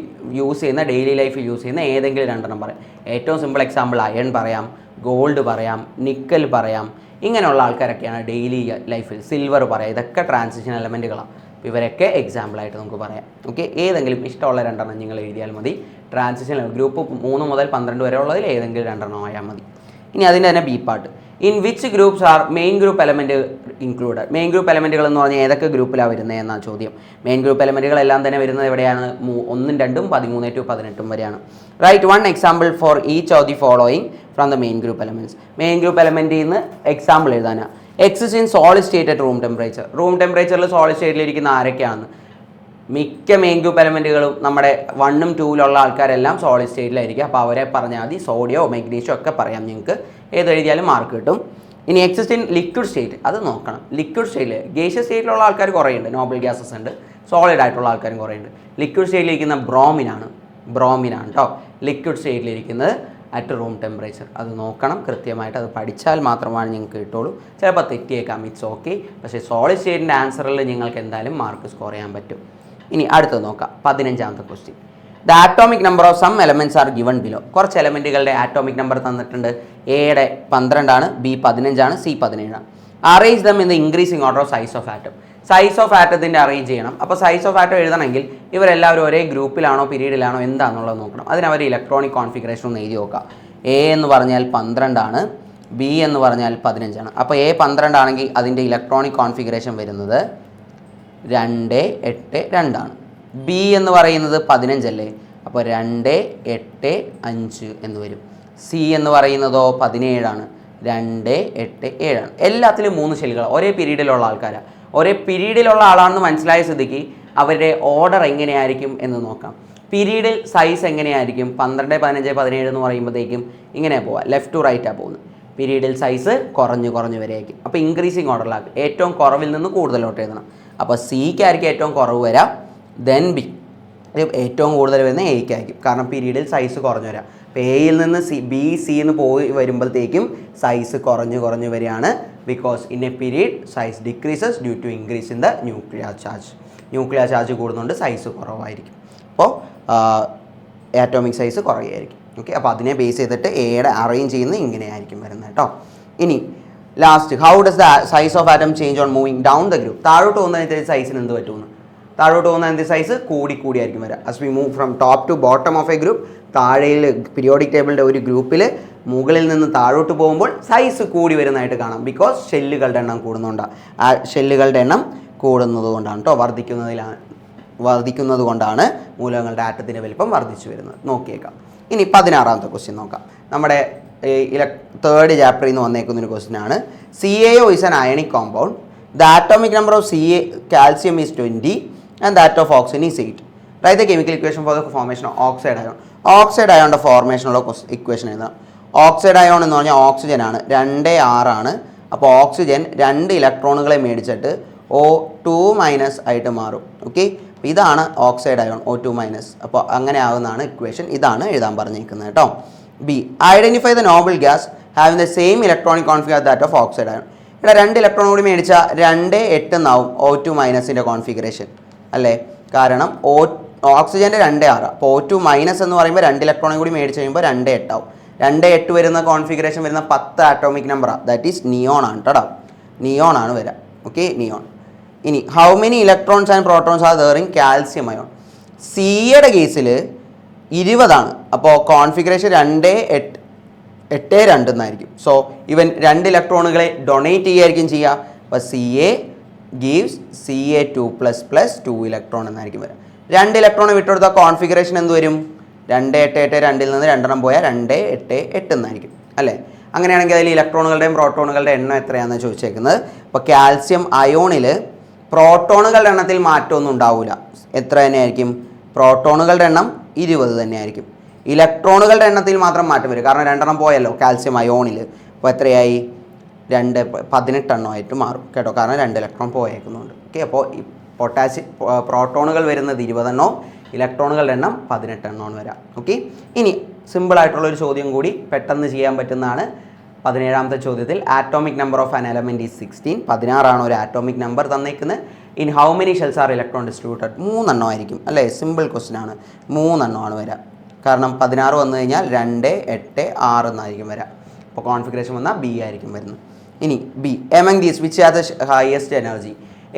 യൂസ് ചെയ്യുന്ന ഡെയിലി ലൈഫിൽ യൂസ് ചെയ്യുന്ന ഏതെങ്കിലും രണ്ടെണ്ണം പറയാം ഏറ്റവും സിമ്പിൾ എക്സാമ്പിൾ അയൺ പറയാം ഗോൾഡ് പറയാം നിക്കൽ പറയാം. ഇങ്ങനെയുള്ള ആൾക്കാരൊക്കെയാണ് ഡെയിലി ലൈഫിൽ സിൽവർ പറയാം. ഇതൊക്കെ ട്രാൻസിഷൻ എലമെന്റുകളാണ് ഇവരൊക്കെ എക്സാമ്പിളായിട്ട് നമുക്ക് പറയാം. ഓക്കെ ഏതെങ്കിലും ഇഷ്ടമുള്ള രണ്ടെണ്ണം നിങ്ങൾ എഴുതിയാൽ മതി. ട്രാൻസിഷൻ ഗ്രൂപ്പ് മൂന്ന് മുതൽ പന്ത്രണ്ട് വരെ ഉള്ളതിൽ ഏതെങ്കിലും രണ്ടെണ്ണം ആയാൽ മതി. ഇനി അതിന്റെ തന്നെ B part in which groups are main group element included main group എലമെന്റുകൾ എന്ന് പറഞ്ഞാൽ ഏതൊക്കെ ഗ്രൂപ്പിലാണ് വരുന്നത് എന്നാണ് ചോദ്യം. മെയിൻ ഗ്രൂപ്പ് എലമെന്റുകളെല്ലാം തന്നെ വരുന്നത് എവിടെയാണ്? ഒന്നും രണ്ടും പതിമൂന്ന് ടു പതിനെട്ടും വരെയാണ്. Write one example for each of the following from the main group elements main group എലമെന്റിൽ നിന്ന് എക്സാമ്പിൾ എഴുതാനാണ് exist in solid state at room temperature room ടെമ്പറേച്ചറിൽ സോളിഡ് സ്റ്റേറ്റിലിരിക്കുന്ന ആരൊക്കെയാണ്? മിക്ക മെയിൻ പെലമെന്റുകളും നമ്മുടെ വണ്ണും ടൂവിലുള്ള ആൾക്കാരെല്ലാം സോളിഡ് സ്റ്റേറ്റിലായിരിക്കും അപ്പോൾ അവരെ പറഞ്ഞാൽ മതി. സോഡിയോ മെഗ്നീഷ്യോ ഒക്കെ പറയാം നിങ്ങൾക്ക്. ഏത് എഴുതിയാലും മാർക്ക് കിട്ടും. ഇനി എക്സിസ്റ്റ് ഇൻ ലിക്വിഡ് സ്റ്റേറ്റ് അത് നോക്കണം. ലിക്വിഡ് സ്റ്റേറ്റിൽ ഗേഷ്യസ് സ്റ്റേറ്റിലുള്ള ആൾക്കാർ കുറേയുണ്ട്. നോബൽ ഗ്യാസസ് ഉണ്ട്. സോളിഡ് ആയിട്ടുള്ള ആൾക്കാരും കുറേയുണ്ട്. ലിക്വിഡ് സ്റ്റേറ്റിലിരിക്കുന്ന ബ്രോമിനാണ് ബ്രോമിനാണ് കേട്ടോ ലിക്വിഡ് സ്റ്റേറ്റിലിരിക്കുന്നത് അറ്റ് റൂം ടെമ്പറേച്ചർ അത് നോക്കണം. കൃത്യമായിട്ട് അത് പഠിച്ചാൽ മാത്രമാണ് നിങ്ങൾക്ക് കിട്ടുള്ളൂ. ചിലപ്പോൾ തെറ്റിയേക്കാം. ഇറ്റ്സ് ഓക്കെ പക്ഷേ സോളിഡ് സ്റ്റേറ്റിന്റെ ആൻസറിൽ നിങ്ങൾക്ക് എന്തായാലും മാർക്ക് സ്കോർ ചെയ്യാൻ പറ്റും. ഇനി അടുത്തത് നോക്കാം. പതിനഞ്ചാമത്തെ question the atomic number of some elements are given below കുറച്ച് എലമെന്റുകളുടെ ആറ്റോമിക് നമ്പർ തന്നിട്ടുണ്ട്. എയുടെ പന്ത്രണ്ടാണ് ബി പതിനഞ്ചാണ് C പതിനേഴാണ്. Arrange them in the increasing order of size of atom size of ആറ്റത്തിന്റെ arrange ചെയ്യണം. അപ്പോൾ സൈസ് ഓഫ് ആറ്റം എഴുതണമെങ്കിൽ ഇവരെല്ലാവരും ഒരേ ഗ്രൂപ്പിലാണോ പീരീഡിലാണോ എന്താണെന്നുള്ളത് നോക്കണം. അതിന് ഇലക്ട്രോണിക് കോൺഫിഗറേഷൻ ഒന്ന് എഴുതി നോക്കുക എ എന്ന് പറഞ്ഞാൽ പന്ത്രണ്ടാണ്. ബി എന്ന് പറഞ്ഞാൽ പതിനഞ്ചാണ്. അപ്പോൾ എ പന്ത്രണ്ടാണെങ്കിൽ അതിന്റെ ഇലക്ട്രോണിക് കോൺഫിഗറേഷൻ വരുന്നത് രണ്ട് എട്ട് രണ്ടാണ്. ബി എന്ന് പറയുന്നത് പതിനഞ്ചല്ലേ? അപ്പോൾ രണ്ട് എട്ട് അഞ്ച് എന്ന് വരും. സി എന്ന് പറയുന്നതോ പതിനേഴാണ്. രണ്ട് എട്ട് ഏഴാണ്. എല്ലാത്തിലും മൂന്ന് ഷെല്ലുകൾ ഒരേ പീരീഡിലുള്ള ആൾക്കാരാണ് ഒരേ പീരീഡിലുള്ള ആളാണെന്ന് മനസ്സിലായ സ്ഥിതിക്ക് അവരുടെ ഓർഡർ എങ്ങനെയായിരിക്കും എന്ന് നോക്കാം. പീരീഡിൽ സൈസ് എങ്ങനെയായിരിക്കും? പന്ത്രണ്ട് പതിനഞ്ച് പതിനേഴ് എന്ന് പറയുമ്പോഴത്തേക്കും ഇങ്ങനെ പോവാം. ലെഫ്റ്റ് ടു റൈറ്റാണ് പോകുന്നത്. പീരീഡിൽ സൈസ് കുറഞ്ഞു കുറഞ്ഞു വരെയായിരിക്കും. അപ്പോൾ ഇൻക്രീസിങ് ഓർഡറിലാക്കും ഏറ്റവും കുറവിൽ നിന്ന് കൂടുതലോട്ട് എഴുതണം. അപ്പോൾ സിക്കായിരിക്കും ഏറ്റവും കുറവ് വരാം. ദെൻ ബി ഏറ്റവും കൂടുതൽ വരുന്ന എയ്ക്കായിരിക്കും കാരണം പീരീഡിൽ സൈസ് കുറഞ്ഞു വരാം. അപ്പോൾ എയിൽ നിന്ന് സി ബി സി എന്ന് പോയി വരുമ്പോഴത്തേക്കും സൈസ് കുറഞ്ഞ് കുറഞ്ഞ് വരികയാണ്. Because in a period size decreases due to increase in the nuclear charge nuclear charge കൂടുന്നതുകൊണ്ട് size കുറവായിരിക്കും. അപ്പോൾ ആറ്റോമിക് സൈസ് കുറയായിരിക്കും. ഓക്കെ അപ്പോൾ അതിനെ ബേസ് ചെയ്തിട്ട് എയുടെ അറേഞ്ച് ചെയ്യുന്നത് ഇങ്ങനെയായിരിക്കും വരുന്നത് കേട്ടോ. ഇനി last how does the size of atom change on moving down the group താഴോട്ട് പോകുന്നതിനനുസരിച്ച് സൈസിന് എന്ത് പറ്റുമെന്ന്? താഴോട്ട് പോകുന്ന എന്ത് സൈസ് കൂടി കൂടിയായിരിക്കും വരിക as we move from top to bottom of a group താഴെയിൽ periodic ടേബിളിന്റെ ഒരു ഗ്രൂപ്പിൽ മുകളിൽ നിന്ന് താഴോട്ട് പോകുമ്പോൾ സൈസ് കൂടി വരുന്നതായിട്ട് കാണാം. ബിക്കോസ് ഷെല്ലുകളുടെ എണ്ണം കൂടുന്നതുകൊണ്ടാണ് ആ ഷെല്ലുകളുടെ എണ്ണം കൂടുന്നത് കൊണ്ടാണ് കേട്ടോ വർദ്ധിക്കുന്നതിലാണ് വർദ്ധിക്കുന്നത് കൊണ്ടാണ് മൂലകങ്ങളുടെ ആറ്റത്തിന്റെ വലിപ്പം വർദ്ധിച്ചു വരുന്നത്. നോക്കിയേക്കാം. ഇനി പതിനാറാമത്തെ ക്വസ്റ്റ്യൻ നോക്കാം. നമ്മുടെ ഇല തേർഡ് ചാപ്റ്ററിൽ നിന്ന് വന്നേക്കുന്ന ഒരു ക്വസ്റ്റ്യൻ ആണ്. C A O is an ionic compound the atomic number of C A calcium is twenty and that of oxygen is eight write the chemical equation for the formation of oxide ion oxide അയോണിന്റെ ഫോർമേഷനുള്ള equation എഴുതാം oxide ion എന്ന് പറഞ്ഞാൽ oxygen ആണ്. രണ്ട് ആറാണ് അപ്പോൾ oxygen രണ്ട് ഇലക്ട്രോണുകളെ മേടിച്ചിട്ട് ഒ ടു മൈനസ് ആയിട്ട് മാറും. ഓക്കെ ഇതാണ് oxide ion O two minus അപ്പോൾ അങ്ങനെ ആകുന്നതാണ് ഇക്വേഷൻ ഇതാണ് എഴുതാൻ പറഞ്ഞിരിക്കുന്നത് കേട്ടോ. B identify the noble gas having the same electronic configure that of oxide ion ഇവിടെ രണ്ട് ഇലക്ട്രോൺ കൂടി മേടിച്ചാൽ രണ്ട് എട്ട് എന്നാവും. ഒ ടു മൈനസിന്റെ കോൺഫിഗറേഷൻ അല്ലേ? കാരണം ഓ ഓക്സിജന്റെ രണ്ട് ആറ്. അപ്പോൾ ഒ ടു മൈനസ് എന്ന് പറയുമ്പോൾ രണ്ട് ഇലക്ട്രോണും കൂടി മേടിച്ച് കഴിയുമ്പോൾ രണ്ട് എട്ടാവും. രണ്ട് എട്ട് വരുന്ന കോൺഫിഗറേഷൻ വരുന്ന പത്ത് ആറ്റോമിക് നമ്പറാണ് ദാറ്റ് ഈസ് നിയോൺ ആണ് കേട്ടോ നിയോൺ ആണ് വരിക ഓക്കെ നിയോൺ ഇനി how many electrons and protons are there in calcium ion സിയുടെ കേസിൽ ഇരുപതാണ്. അപ്പോൾ കോൺഫിഗറേഷൻ രണ്ട് എട്ട് എട്ട് രണ്ട് എന്നായിരിക്കും. സോ ഇവൻ രണ്ട് ഇലക്ട്രോണുകളെ ഡൊണേറ്റ് ചെയ്യുമായിരിക്കും ചെയ്യുക അപ്പോൾ C A gives C A two plus plus two electron എന്നായിരിക്കും വരിക രണ്ട് ഇലക്ട്രോൺ വിട്ടുകൊടുത്താൽ കോൺഫിഗറേഷൻ എന്ത് വരും? രണ്ട് എട്ട് എട്ട് രണ്ടിൽ നിന്ന് രണ്ടെണ്ണം പോയാൽ രണ്ട് എട്ട് എട്ട് എന്നായിരിക്കും അല്ലേ? അങ്ങനെയാണെങ്കിൽ അതിൽ ഇലക്ട്രോണുകളുടെയും പ്രോട്ടോണുകളുടെ എണ്ണം എത്രയാണെന്ന് ചോദിച്ചേക്കുന്നത്? ഇപ്പോൾ കാൽസ്യം അയോണിൽ പ്രോട്ടോണുകളുടെ എണ്ണത്തിൽ മാറ്റമൊന്നും ഉണ്ടാവില്ല എത്ര തന്നെയായിരിക്കും? പ്രോട്ടോണുകളുടെ എണ്ണം ഇരുപത് തന്നെയായിരിക്കും. ഇലക്ട്രോണുകളുടെ എണ്ണത്തിൽ മാത്രം മാറ്റം വരും. കാരണം രണ്ടെണ്ണം പോയല്ലോ കാൽസ്യം അയോണിൽ അപ്പോൾ എത്രയായി? രണ്ട് പതിനെട്ടെണ്ണമായിട്ട് മാറും കേട്ടോ. കാരണം രണ്ട് ഇലക്ട്രോൺ പോയേക്കുന്നുണ്ട്. ഓക്കെ അപ്പോൾ ഈ പൊട്ടാസ്യ പ്രോട്ടോണുകൾ വരുന്നത് ഇരുപതെണ്ണോ ഇലക്ട്രോണുകളുടെ എണ്ണം പതിനെട്ടെണ്ണമാണ് വരാം. ഓക്കെ ഇനി സിമ്പിളായിട്ടുള്ളൊരു ചോദ്യം കൂടി പെട്ടെന്ന് ചെയ്യാൻ പറ്റുന്നതാണ്. പതിനേഴാമത്തെ ചോദ്യത്തിൽ atomic number of an element is sixteen പതിനാറാണ് ഒരു atomic number തന്നേക്കുന്നത് in how many shells are electron distributed മൂന്നെണ്ണം ആയിരിക്കും അല്ലേ? സിമ്പിൾ ക്വസ്റ്റ്യൻ ആണ്. മൂന്നെണ്ണമാണ് വരിക കാരണം പതിനാറ് വന്നു കഴിഞ്ഞാൽ രണ്ട് എട്ട് ആറ് എന്നായിരിക്കും വരിക അപ്പോൾ കോൺഫിഗറേഷൻ വന്നാൽ ബി ആയിരിക്കും വരുന്നത്. ഇനി B among these which are the highest energy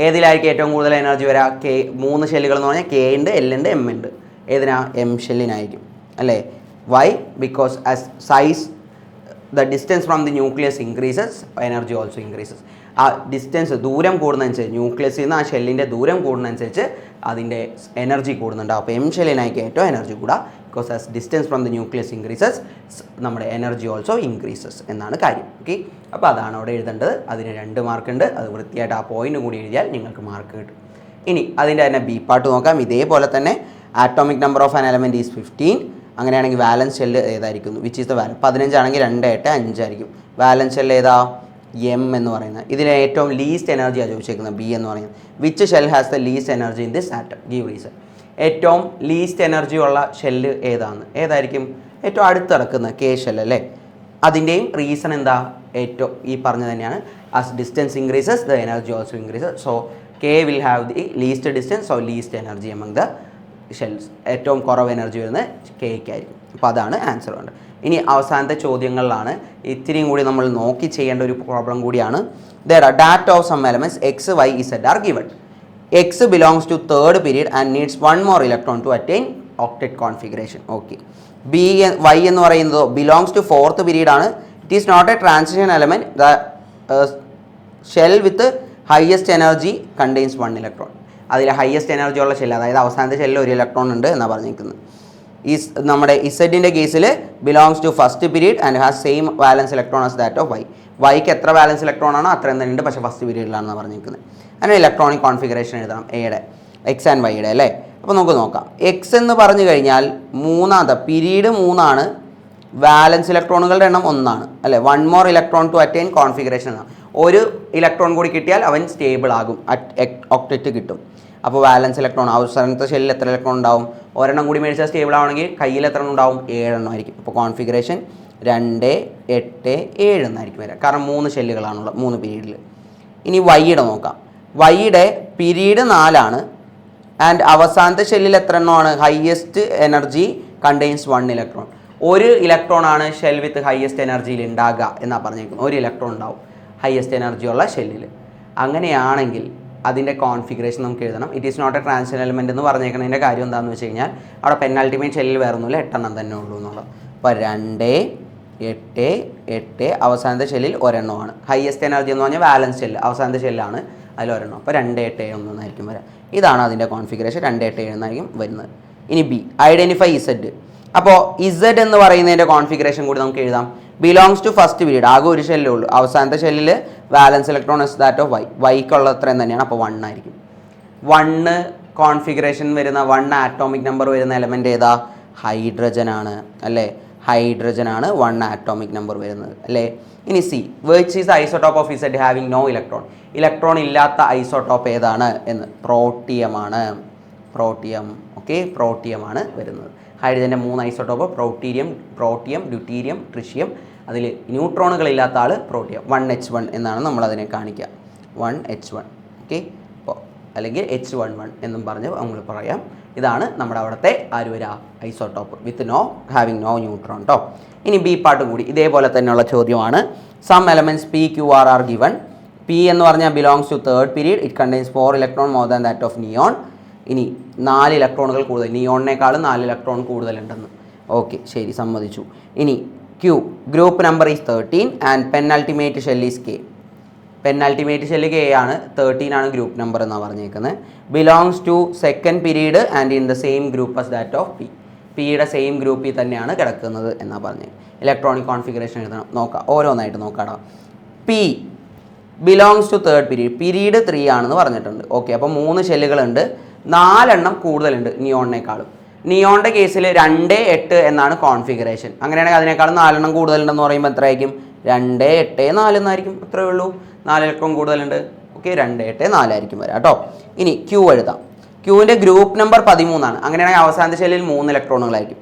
ഏതിലായിരിക്കും ഏറ്റവും കൂടുതൽ എനർജി വരാ? കെ മൂന്ന് ഷെല്ലുകൾ എന്ന് പറഞ്ഞാൽ കെ ഉണ്ട് എൽ ഉണ്ട് എം ഉണ്ട്. ഏതിനാ? എം ഷെല്ലിനായിരിക്കും അല്ലേ? Why because as size the distance from the nucleus increases energy also increases ആ ഡിസ്റ്റൻസ് ദൂരം കൂടുന്നതനുസരിച്ച് ന്യൂക്ലിയസിൽ നിന്ന് ആ ഷെല്ലിന്റെ ദൂരം കൂടുന്നതനുസരിച്ച് അതിന്റെ എനർജി കൂടുന്നുണ്ട്. അപ്പോൾ എം ഷെല്ലിനായിരിക്കും ഏറ്റവും എനർജി കൂടാ because as distance from the nucleus increases നമ്മുടെ എനർജി ഓൾസോ ഇൻക്രീസസ് എന്നാണ് കാര്യം. ഓക്കെ അപ്പോൾ അതാണ് അവിടെ എഴുതേണ്ടത്. അതിന് രണ്ട് മാർക്ക് ഉണ്ട്. അത് വൃത്തിയായിട്ട് ആ പോയിന്റ് കൂടി എഴുതിയാൽ നിങ്ങൾക്ക് മാർക്ക് കിട്ടും. ഇനി അതിന്റെ തന്നെ ബി പാർട്ട് നോക്കാം. ഇതേപോലെ തന്നെ atomic number of an element is fifteen അങ്ങനെയാണെങ്കിൽ വാലൻസ് ഷെല്ല് ഏതായിരിക്കും വിച്ച് ഈസ് ദ വാലൻ പതിനഞ്ചാണെങ്കിൽ രണ്ട് എട്ട് അഞ്ചായിരിക്കും വാലൻസ് ഷെല്ല് ഏതാ? എം എന്ന് പറയുന്നത്. ഇതിലെ ഏറ്റവും ലീസ്റ്റ് എനർജിയാണ് ചോദിച്ചേക്കുന്നത് ബി എന്ന് പറയുന്നത്. Which shell has the least energy in this atom give reason ഏറ്റവും ലീസ്റ്റ് എനർജി ഉള്ള ഷെല്ല് ഏതാണ്? ഏതായിരിക്കും? ഏറ്റവും അടുത്തിറക്കുന്ന കെ ഷെൽ അല്ലേ? അതിന്റെയും റീസൺ എന്താ? ഏറ്റവും ഈ പറഞ്ഞ തന്നെയാണ്. As distance increases the energy also increases so K will have the least distance so least energy among the shells ഏറ്റവും കുറവ് എനർജി വരുന്നത് കേക്കായിരിക്കും അപ്പോൾ അതാണ് ആൻസർ വേണ്ടത്. ഇനി അവസാനത്തെ ചോദ്യങ്ങളിലാണ്. ഇത്തിരിയും കൂടി നമ്മൾ നോക്കി ചെയ്യേണ്ട ഒരു പ്രോബ്ലം കൂടിയാണ്. There data of some elements X Y Z are given X belongs to third period and needs one more electron to attain octet configuration okay B Y എന്ന് പറയുന്നത് ബിലോങ്സ് ടു ഫോർത്ത് പീരീഡ് ആണ്. It is not a transition element the shell with highest energy contains one electron അതിൽ highest energy ഉള്ള shell അതായത് അവസാനത്തെ ഷെല്ലിൽ ഒരു electron ഉണ്ട് എന്നാണ് പറഞ്ഞിരിക്കുന്നത്. ഈ സ് നമ്മുടെ ഇസെഡിന്റെ കേസിൽ belongs to first period and has same valence electron as that of Y വൈക്ക് എത്ര ബാലൻസ് ഇലക്ട്രോൺ ആണോ അത്രയും തന്നെ ഉണ്ട്. പക്ഷേ ഫസ്റ്റ് പീരീഡിലാണെന്ന് പറഞ്ഞിരിക്കുന്നത്. അങ്ങനെ ഇലക്ട്രോണിക് കോൺഫിഗറേഷൻ എഴുതണം. എയുടെ എക്സ് ആൻഡ് വൈയുടെ അല്ലേ? അപ്പോൾ നമുക്ക് നോക്കാം. എക്സ് എന്ന് പറഞ്ഞു കഴിഞ്ഞാൽ മൂന്നാമത്തെ പീരീഡ് മൂന്നാണ്. ബാലൻസ് ഇലക്ട്രോണുകളുടെ എണ്ണം ഒന്നാണ്. അല്ലേ? One more electron to attain configuration എന്നാണ് ഒരു ഇലക്ട്രോൺ കൂടി കിട്ടിയാൽ അവൻ സ്റ്റേബിൾ ആകും. ഒക്ടറ്റ് കിട്ടും. അപ്പോൾ ബാലൻസ് ഇലക്ട്രോൺ അവസാനത്തെ ഷെല്ലിൽ എത്ര ഇലക്ട്രോൺ ഉണ്ടാവും? ഒരെണ്ണം കൂടി മേടിച്ചാൽ സ്റ്റേബിൾ ആവണമെങ്കിൽ കയ്യിൽ എത്ര എണ്ണം ഉണ്ടാവും? ഏഴെണ്ണം ആയിരിക്കും. അപ്പോൾ കോൺഫിഗറേഷൻ രണ്ട് എട്ട് ഏഴ് എന്നായിരിക്കും വരിക. കാരണം മൂന്ന് ഷെല്ലുകളാണുള്ളത് മൂന്ന് പീരീഡിൽ ഇനി വൈയുടെ നോക്കാം. വൈയുടെ പീരീഡ് നാലാണ്. ആൻഡ് അവസാനത്തെ ഷെല്ലിൽ എത്ര എണ്ണമാണ്? Highest energy contains one electron ഒരു ഇലക്ട്രോൺ ആണ് ഷെൽ വിത്ത് ഹയസ്റ്റ് എനർജിയിൽ ഉണ്ടാകുക എന്നാണ് പറഞ്ഞേക്കുന്നത്. ഒരു ഇലക്ട്രോൺ ഉണ്ടാവും ഹയസ്റ്റ് എനർജി ഉള്ള ഷെല്ലിൽ അങ്ങനെയാണെങ്കിൽ അതിന്റെ കോൺഫിഗറേഷൻ നമുക്ക് എഴുതണം. It is not a transition element എന്ന് പറഞ്ഞേക്കുന്നതിന്റെ കാര്യം എന്താണെന്ന് വെച്ച് കഴിഞ്ഞാൽ അവിടെ പെനാൾട്ടിമേറ്റ് ഷെല്ലിൽ വേറെ ഒന്നുമില്ല എട്ടെണ്ണം തന്നെ ഉള്ളൂ എന്നുള്ളത്. അപ്പോൾ രണ്ട് എട്ട് എട്ട് അവസാനത്തെ ഷെല്ലിൽ ഒരെണ്ണമാണ്. ഹയസ്റ്റ് എനർജി എന്ന് പറഞ്ഞാൽ ബാലൻസ് ഷെല്ല് അവസാനത്തെ ഷെല്ലാണ് അതിൽ ഒരെണ്ണം. അപ്പോൾ രണ്ട് എട്ട് ഏഴ് ഒന്ന് എന്നായിരിക്കും വരാം. ഇതാണ് അതിന്റെ കോൺഫിഗറേഷൻ രണ്ട് എട്ട് ഏഴ് എന്നായിരിക്കും വരുന്നത്. ഇനി ബി ഐഡന്റിഫൈ ഇസഡ് അപ്പോൾ ഇസഡ് എന്ന് പറയുന്നതിന്റെ കോൺഫിഗറേഷൻ കൂടി നമുക്ക് എഴുതാം. ബിലോങ്സ് ടു ഫസ്റ്റ് പീരീഡ് ആകെ ഒരു ഷെല്ലേ ഉള്ളൂ. അവസാനത്തെ ഷെല്ലിൽ valence electron is that of Y വൈക്കുള്ള അത്രയും തന്നെയാണ്. അപ്പോൾ വൺ ആയിരിക്കും. വണ്ണ് കോൺഫിഗറേഷൻ വരുന്ന വൺ ആറ്റോമിക് നമ്പർ വരുന്ന എലമെന്റ് ഏതാ? ഹൈഡ്രജൻ ആണ്. അല്ലേ? ഹൈഡ്രജൻ ആണ് വൺ ആറ്റോമിക് നമ്പർ വരുന്നത്. അല്ലേ? ഇനി C which is isotope of Z having no electron electron ഇല്ലാത്ത ഐസോടോപ്പ് ഏതാണ്? എന്ന്. പ്രോട്ടിയമാണ് പ്രോട്ടിയം ഓക്കെ പ്രോട്ടിയമാണ് വരുന്നത്. ഹൈഡ്രജന്റെ മൂന്ന് ഐസോടോപ്പ് പ്രോട്ടീരിയം പ്രോട്ടിയം ഡ്യൂട്ടീരിയം ട്രിഷ്യം അതിൽ ന്യൂട്രോണുകളില്ലാത്ത ആൾ പ്രോട്ടിയം വൺ എച്ച് വൺ എന്നാണ് നമ്മളതിനെ കാണിക്കുക. വൺ എച്ച് വൺ ഓക്കെ അപ്പോൾ അല്ലെങ്കിൽ എച്ച് വൺ വൺ എന്നും പറഞ്ഞ് നമ്മൾ പറയാം. ഇതാണ് നമ്മുടെ അവിടുത്തെ ആരുവര വരാ isotope with no having no neutron to ഇനി ബി പാട്ടും കൂടി ഇതേപോലെ തന്നെയുള്ള ചോദ്യമാണ്. Some elements P Q R are given P എന്ന് പറഞ്ഞാൽ belongs to third period it contains four electron more than that of neon ഇനി നാല് ഇലക്ട്രോണുകൾ കൂടുതൽ നിയോണിനേക്കാളും നാല് ഇലക്ട്രോൺ കൂടുതലുണ്ടെന്ന്. ഓക്കെ ശരി സമ്മതിച്ചു. ഇനി Q group number is thirteen and penultimate shell is K penultimate shell K ആണ് തേർട്ടീൻ ആണ് ഗ്രൂപ്പ് നമ്പർ എന്നാണ് പറഞ്ഞേക്കുന്നത് belongs to second period and in the same group as that of P പിയുടെ same ഗ്രൂപ്പിൽ തന്നെയാണ് കിടക്കുന്നത് എന്നാണ് പറഞ്ഞത് ഇലക്ട്രോണിക് കോൺഫിഗറേഷൻ എഴുതണം. നോക്കാം. ഓരോന്നായിട്ട് നോക്കാം P belongs to third period period three ആണെന്ന് പറഞ്ഞിട്ടുണ്ട്. ഓക്കെ അപ്പോൾ മൂന്ന് ഷെല്ലുകളുണ്ട് നാലെണ്ണം കൂടുതലുണ്ട്. നിയോണിനേക്കാളും നിയോണിന്റെ കേസിൽ രണ്ട് എട്ട് എന്നാണ് കോൺഫിഗറേഷൻ അങ്ങനെയാണെങ്കിൽ അതിനേക്കാളും നാലെണ്ണം കൂടുതലുണ്ടെന്ന് പറയുമ്പോൾ എത്രയായിരിക്കും? രണ്ട് എട്ട് നാല് എന്നായിരിക്കും. അത്രയേ ഉള്ളൂ. നാലിലക്കം കൂടുതലുണ്ട്. ഓക്കെ രണ്ട് എട്ട് നാലായിരിക്കും വരാം കേട്ടോ ഇനി ക്യൂ എഴുതാം. ക്യൂവിന്റെ ഗ്രൂപ്പ് നമ്പർ പതിമൂന്നാണ്. അങ്ങനെയാണെങ്കിൽ അവസാനത്തെ ഷെല്ലിൽ മൂന്ന് ഇലക്ട്രോണുകളായിരിക്കും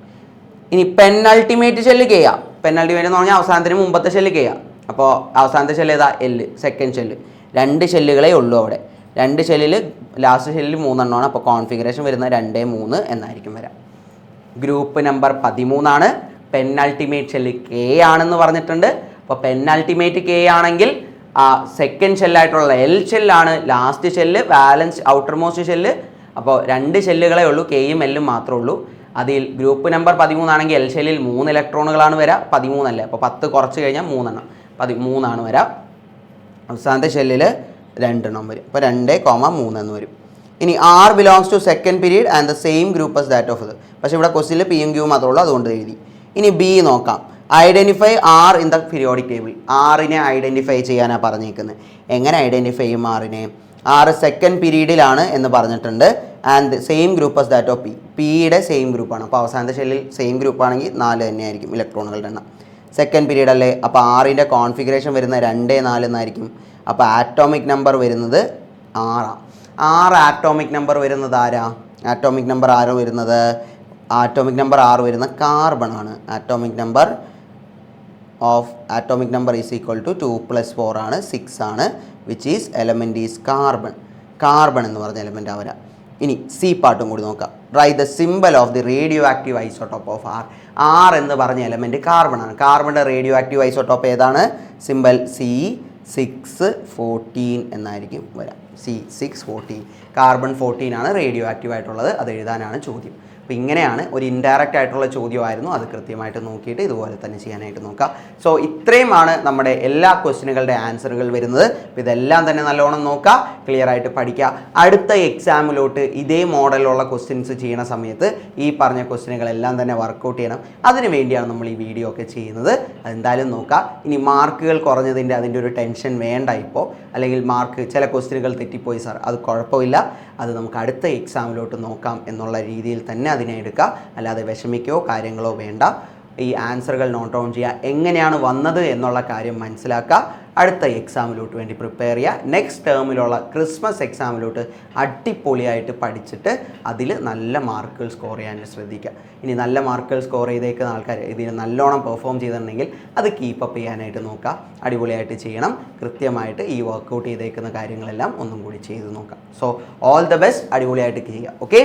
ഇനി പെൻ അൾട്ടിമേറ്റ് ഷെല്ല് കെയ്യാം പെൻ അൾട്ടിമേറ്റ് എന്ന് പറഞ്ഞാൽ അവസാനത്തിന് മുമ്പത്തെ ഷെല്ല് കെയ്യാം അപ്പോൾ അവസാനത്തെ ഷെല്ല് ഏതാ? എല്ല് സെക്കൻഡ് ഷെല്ല് രണ്ട് ഷെല്ലുകളേ ഉള്ളൂ അവിടെ. രണ്ട് ഷെല്ലിൽ ലാസ്റ്റ് ഷെല്ലിൽ മൂന്നെണ്ണമാണ്. അപ്പോൾ കോൺഫിഗറേഷൻ വരുന്നത് രണ്ട് മൂന്ന് എന്നായിരിക്കും വരാം. ഗ്രൂപ്പ് നമ്പർ പതിമൂന്നാണ്. പെൻ അൾട്ടിമേറ്റ് ഷെല്ല് കെ ആണെന്ന് പറഞ്ഞിട്ടുണ്ട്. അപ്പോൾ പെൻ അൾട്ടിമേറ്റ് കെ ആണെങ്കിൽ ആ സെക്കൻഡ് ഷെല്ലായിട്ടുള്ള L ഷെല്ലാണ് last shell valence outermost shell അപ്പോൾ രണ്ട് ഷെല്ലുകളേ ഉള്ളൂ കെയും എല്ലും മാത്രമേ ഉള്ളൂ. അതിൽ ഗ്രൂപ്പ് നമ്പർ പതിമൂന്നാണെങ്കിൽ എൽ ഷെല്ലിൽ മൂന്ന് ഇലക്ട്രോണുകളാണ് വരിക പതിമൂന്നല്ലേ. അപ്പോൾ പത്ത് കുറച്ച് കഴിഞ്ഞാൽ മൂന്നെണ്ണം. പതി മൂന്നാണ് വരിക അവസാനത്തെ ഷെല്ലിൽ രണ്ടെണ്ണം വരും. അപ്പോൾ രണ്ട് കോമ മൂന്ന് എന്ന് വരും. ഇനി R belongs to second period and the same group as that of ഇത് പക്ഷേ ഇവിടെ ക്വസ്റ്റിൽ പി എം ക്യൂ മാത്രമേ ഉള്ളൂ അതുകൊണ്ട് എഴുതി. ഇനി ബി നോക്കാം. Identify R in the periodic table ആറിനെ ഐഡന്റിഫൈ ചെയ്യാനാണ് പറഞ്ഞേക്കുന്നത് എങ്ങനെ ഐഡന്റിഫൈ ചെയ്യും ആറിനെ ആറ് സെക്കൻഡ് പീരീഡിലാണ് എന്ന് പറഞ്ഞിട്ടുണ്ട്. And same group as that of P പിയുടെ സെയിം ഗ്രൂപ്പാണ് അപ്പോൾ അവസാനത്തെ ഷെല്ലിൽ സെയിം ഗ്രൂപ്പ് ആണെങ്കിൽ നാല് തന്നെയായിരിക്കും ഇലക്ട്രോണുകളുടെ എണ്ണം. സെക്കൻഡ് പീരീഡ് അല്ലേ? അപ്പോൾ ആറിന്റെ കോൺഫിഗറേഷൻ വരുന്ന രണ്ട് നാല് എന്നായിരിക്കും അപ്പോൾ ആറ്റോമിക് നമ്പർ വരുന്നത് ആറാണ് ആറ് ആറ്റോമിക് നമ്പർ വരുന്നത് ആരാ? ആറ്റോമിക് നമ്പർ ആരോ വരുന്നത്? ആറ്റോമിക് നമ്പർ ആറ് വരുന്ന കാർബൺ ആണ്. Atomic number of atomic number is equal to two plus four ആണ് സിക്സ് ആണ് which is element is carbon carbon എന്ന് പറഞ്ഞ എലമെന്റ് ആവരാ ഇനി സി പാട്ടും കൂടി നോക്കാം. Write the symbol of the radioactive isotope of R R എന്ന് പറഞ്ഞ എലമെന്റ് കാർബൺ ആണ്. കാർബണിന്റെ റേഡിയോ ആക്റ്റീവ് ഐസോട്ടോപ്പ് ഏതാണ്? സിമ്പൽ സി സിക്സ് ഫോർട്ടീൻ എന്നായിരിക്കും വരാം. C six fourteen carbon fourteen ആണ് റേഡിയോ ആക്റ്റീവ് ആയിട്ടുള്ളത്. അത് എഴുതാനാണ് ചോദ്യം. അപ്പോൾ ഇങ്ങനെയാണ് ഒരു ഇൻഡയറക്റ്റ് ആയിട്ടുള്ള ചോദ്യമായിരുന്നു. അത് കൃത്യമായിട്ട് നോക്കിയിട്ട് ഇതുപോലെ തന്നെ ചെയ്യാനായിട്ട് നോക്കുക സോ ഇത്രയുമാണ് നമ്മുടെ എല്ലാ ക്വസ്റ്റിനുകളുടെ ആൻസറുകൾ വരുന്നത്. ഇതെല്ലാം തന്നെ നല്ലോണം നോക്കുക ക്ലിയർ ആയിട്ട് പഠിക്കുക അടുത്ത എക്സാമിലോട്ട് ഇതേ മോഡലുള്ള ക്വസ്റ്റ്യൻസ് ചെയ്യണ സമയത്ത് ഈ പറഞ്ഞ ക്വസ്റ്റ്യനുകളെല്ലാം തന്നെ വർക്കൗട്ട് ചെയ്യണം. അതിനു വേണ്ടിയാണ് നമ്മൾ ഈ വീഡിയോ ഒക്കെ ചെയ്യുന്നത്. അതെന്തായാലും നോക്കുക ഇനി മാർക്കുകൾ കുറഞ്ഞതിന്റെ അതിന്റെ ഒരു ടെൻഷൻ വേണ്ട ഇപ്പോൾ. അല്ലെങ്കിൽ മാർക്ക് ചില ക്വസ്റ്റ്യനുകൾ തെറ്റിപ്പോയി സാർ. അത് കുഴപ്പമില്ല. അത് നമുക്ക് അടുത്ത എക്സാമിലോട്ട് നോക്കാം എന്നുള്ള രീതിയിൽ തന്നെ അതിനെ എടുക്കുക അല്ലാതെ വിഷമിക്കോ കാര്യങ്ങളോ വേണ്ട. ഈ ആൻസറുകൾ നോട്ട് ഡൗൺ ചെയ്യുക. എങ്ങനെയാണ് വന്നത് എന്നുള്ള കാര്യം മനസ്സിലാക്കുക. അടുത്ത എക്സാമിലോട്ട് വേണ്ടി പ്രിപ്പയർ ചെയ്യുക. നെക്സ്റ്റ് ടേമിലുള്ള ക്രിസ്മസ് എക്സാമിലോട്ട് അടിപൊളിയായിട്ട് പഠിച്ചിട്ട് അതിൽ നല്ല മാർക്കുകൾ സ്കോർ ചെയ്യാനായിട്ട് ശ്രദ്ധിക്കുക. ഇനി നല്ല മാർക്കുകൾ സ്കോർ ചെയ്തേക്കുന്ന ആൾക്കാർ ഇതിന് നല്ലോണം പെർഫോം ചെയ്തിട്ടുണ്ടെങ്കിൽ അത് കീപ്പപ്പ് ചെയ്യാനായിട്ട് നോക്കുക. അടിപൊളിയായിട്ട് ചെയ്യണം. കൃത്യമായിട്ട് ഈ വർക്കൗട്ട് ചെയ്തേക്കുന്ന കാര്യങ്ങളെല്ലാം ഒന്നും കൂടി ചെയ്ത് നോക്കാം സോ ഓൾ ദ ബെസ്റ്റ് അടിപൊളിയായിട്ട് ചെയ്യുക. ഓക്കെ